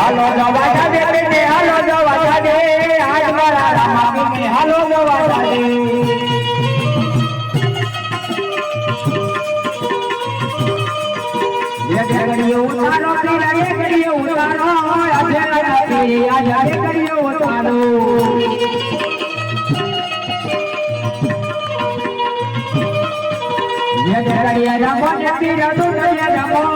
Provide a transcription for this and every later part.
હાલો જો વાધા દે બેટે, હાલો જો વાધા દે. આજ મારા રામા બેટે હાલો જો વાધા દે કરીએ ઉતારો પીરાએ કરીએ ઉતારો. આજે નથી આજે કરીએ ઉતારો. કરીએ રમો નથી રમો કરીએ રમો.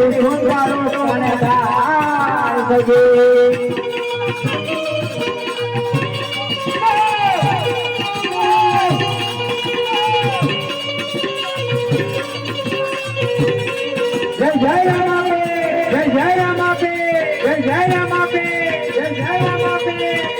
હું તારું મને તાર જય રામ આપે, જય રામ આપે, જય રામ આપે જય રામ આપે.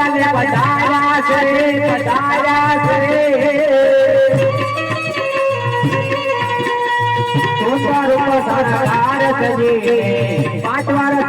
મને બતાવ્યા છે બતાવ્યા છે પાંચ વર્ષ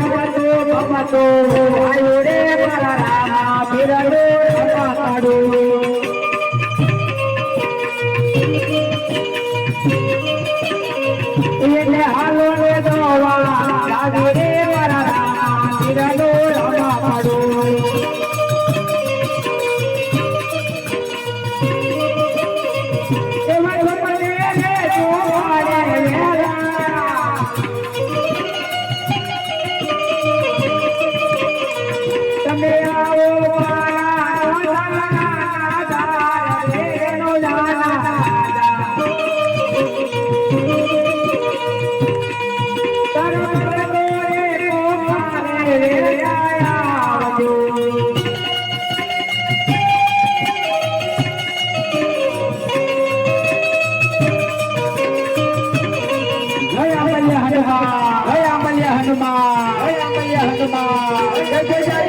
రమతో మమతో ఆయుడే బలరామ బిరడు రమతడు એને હાલો ને દોવા ગાડી રે હનુમાન જય મૈયા હનુમાન જય જય જય